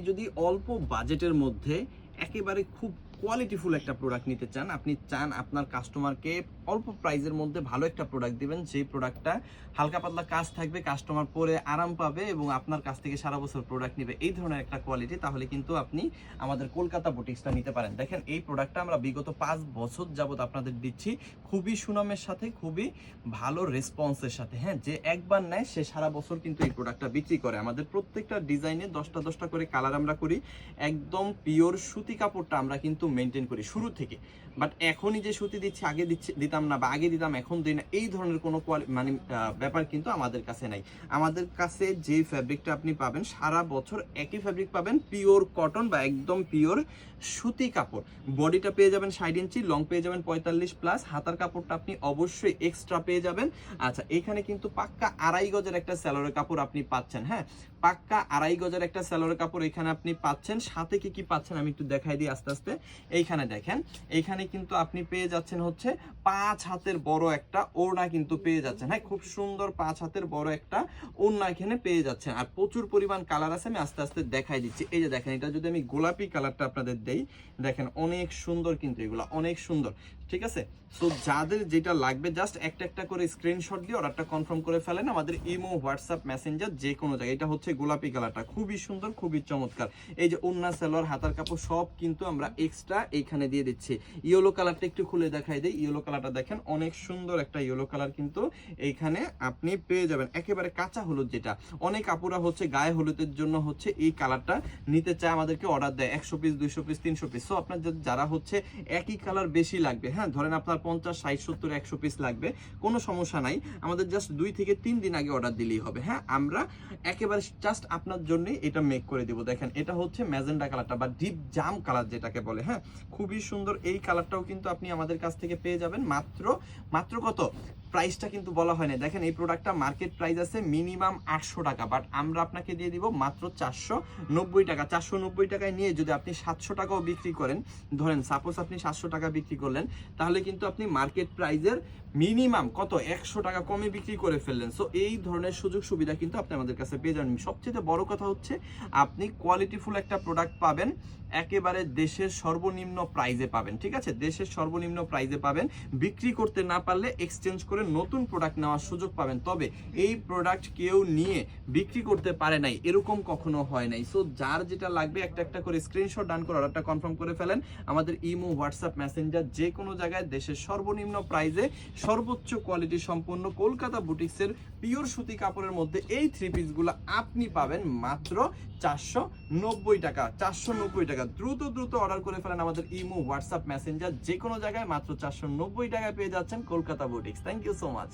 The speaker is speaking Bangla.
যদি অল্প বাজেটের মধ্যে একেবারে খুব কোয়ালিটিফুল একটা প্রোডাক্ট নিতে চান, আপনি চান আপনার কাস্টমারকে অল্প প্রাইজের মধ্যে ভালো একটা প্রোডাক্ট দিবেন যে প্রোডাক্টটা হালকা পাতলা কাজ থাকবে কাস্টমার পরে আরাম পাবে এবং আপনার কাছ থেকে সারা বছর প্রোডাক্ট নেবে, এই ধরনের একটা কোয়ালিটি তাহলে কিন্তু আপনি আমাদের কলকাতা বুটিক্সটা নিতে পারেন। দেখেন, এই প্রোডাক্টটা আমরা বিগত পাঁচ বছর যাবত আপনাদের দিচ্ছি, খুবই সুনামের সাথে, খুবই ভালো রেসপন্সের সাথে হ্যাঁ যে একবার নেয়, সে সারা বছর কিন্তু এই প্রোডাক্টটা বিক্রি করে। আমাদের প্রত্যেকটা ডিজাইনে দশটা দশটা করে কালার আমরা করি, একদম পিওর সুতি কাপড়টা আমরা কিন্তু মেনটেন করি, শুরু থেকে। বাট এখনই যে সুতি দিচ্ছি, আগে দিচ্ছি, দিতাম না বা আগে দিতাম, এখন দিই না, এই ধরনের কোনো মানে ব্যাপার কিন্তু আমাদের কাছে নাই। আমাদের কাছে যে ফ্যাব্রিকটা আপনি পাবেন, সারা বছর একই ফ্যাব্রিক পাবেন পিওর কটন বা একদম পিওর সুতি কাপড়। বডিটা পেয়ে যাবেন ষাট ইঞ্চি লং পেয়ে যাবেন পঁয়তাল্লিশ প্লাস হাতার কাপড়টা আপনি অবশ্যই এক্সট্রা পেয়ে যাবেন। আচ্ছা এখানে কিন্তু পাক্কা আড়াই গজের একটা স্যালোরের কাপড় আপনি পাচ্ছেন হ্যাঁ? পাক্কা আড়াই গজের একটা স্যালোরের কাপড় এখানে আপনি পাচ্ছেন। সাথে কি কি পাচ্ছেন আমি একটু দেখাই দিই আস্তে আস্তে। এইখানে দেখেন, এইখানে কিন্তু আপনি পেয়ে যাচ্ছেন হচ্ছে পাঁচ হাতের বড় একটা ওড়না কিন্তু পেয়ে যাচ্ছেন। হ্যাঁ খুব সুন্দর পাঁচ হাতের বড় একটা ওড়না এখানে পেয়ে যাচ্ছেন। আর প্রচুর পরিমাণ কালার আছে, আমি আস্তে আস্তে দেখাই দিচ্ছি। এই যে দেখেন, এটা যদি আমি গোলাপি কালারটা আপনাদের দেই, দেখেন অনেক সুন্দর কিন্তু এগুলো, অনেক সুন্দর। ঠিক আছে? সো যাদের যেটা লাগবে জাস্ট একটা একটা করে স্ক্রিনশট দিয়ে অর্ডারটা কনফার্ম করে ফেলেন আমাদের ইমো, হোয়াটসঅ্যাপ মেসেঞ্জার যে কোনো জায়গায়। এটা হচ্ছে গোলাপি কালারটা খুবই সুন্দর, খুবই চমৎকার। এই যে উন্না সেলোয়ার, হাতার কাপড়, সব কিন্তু আমরা এক্সট্রা এইখানে দিয়ে দিচ্ছি। ইয়েলো কালারটা একটু খুলে দেখাই দিই। ইয়েলো কালারটা দেখেন, অনেক সুন্দর একটা ইয়েলো কালার কিন্তু এইখানে আপনি পেয়ে যাবেন। একেবারে কাঁচা হলুদ যেটা। অনেক আপুরা হচ্ছে গায়ে হলুদের জন্য হচ্ছে এই কালারটা নিতে চায়, আমাদেরকে অর্ডার দেয়। একশো পিস দুইশো পিস তিনশো পিস সো আপনার যারা হচ্ছে একই কালার বেশি লাগবে হ্যাঁ ধরেন আপনার পঞ্চাশ, ষাট, সত্তর, একশো পিস লাগবে, কোনো সমস্যা নাই। আমাদের জাস্ট দুই থেকে তিন দিন আগে অর্ডার দিলেই হবে হ্যাঁ? আমরা একেবারে জাস্ট আপনার জন্যই এটা মেক করে দিব। দেখেন, এটা হচ্ছে ম্যাজেন্ডা কালারটা বা ডিপ জাম কালার যেটাকে বলে হ্যাঁ? খুবই সুন্দর এই কালারটাও কিন্তু আপনি আমাদের কাছ থেকে পেয়ে যাবেন। মাত্র মাত্র কত? প্রাইসটা কিন্তু বলা হয় না দেখেন, এই প্রোডাক্টটা মার্কেট প্রাইস আছে মিনিমাম আটশো টাকা বাট আমরা আপনাকে দিয়ে দিব মাত্র চারশো নব্বই টাকা। চারশো নব্বই টাকায় নিয়ে যদি আপনি সাতশো টাকাও বিক্রি করেন, ধরেন সাপোজ আপনি সাতশো টাকা বিক্রি করলেন তাহলে কিন্তু আপনি মার্কেট প্রাইজের মিনিমাম কত? একশো টাকা কমে বিক্রি করে ফেললেন। সো এই ধরনের সুযোগ সুবিধা কিন্তু আপনি আমাদের কাছে পেয়ে যাবেন। সবচেয়ে বড় কথা হচ্ছে, আপনি কোয়ালিটিফুল একটা প্রোডাক্ট পাবেন, একেবারে দেশের সর্বনিম্ন প্রাইজে পাবেন, ঠিক আছে? দেশের সর্বনিম্ন প্রাইজে পাবেন। বিক্রি করতে না পারলে এক্সচেঞ্জ করে নতুন প্রোডাক্ট নেওয়ার সুযোগ পাবেন। তবে এই প্রোডাক্ট কেউ নিয়ে বিক্রি করতে পারে নাই, এরকম কখনো হয় নাই। সো যার যেটা লাগবে একটা একটা করে স্ক্রিনশট ডান করে অর্ডারটা কনফার্ম করে ফেলেন। আমাদের ইমো হোয়াটসঅ্যাপ মেসেঞ্জার যে কোনো জায়গায় দেশের সর্বনিম্ন প্রাইজে সর্বোচ্চ কোয়ালিটি সম্পন্ন কলকাতা বুটিক্সের পিওর সুতি কাপড়ের মধ্যে এই থ্রি পিসগুলো আপনি পাবেন মাত্র চারশো নব্বই টাকা, চারশো নব্বই টাকা। দ্রুত দ্রুত অর্ডার করে ফেলেন আমাদের ইমো হোয়াটসঅ্যাপ মেসেঞ্জার যে কোনো জায়গায় মাত্র চারশো নব্বই টাকায় পেয়ে যাচ্ছেন Kolkata boutiques thank you so much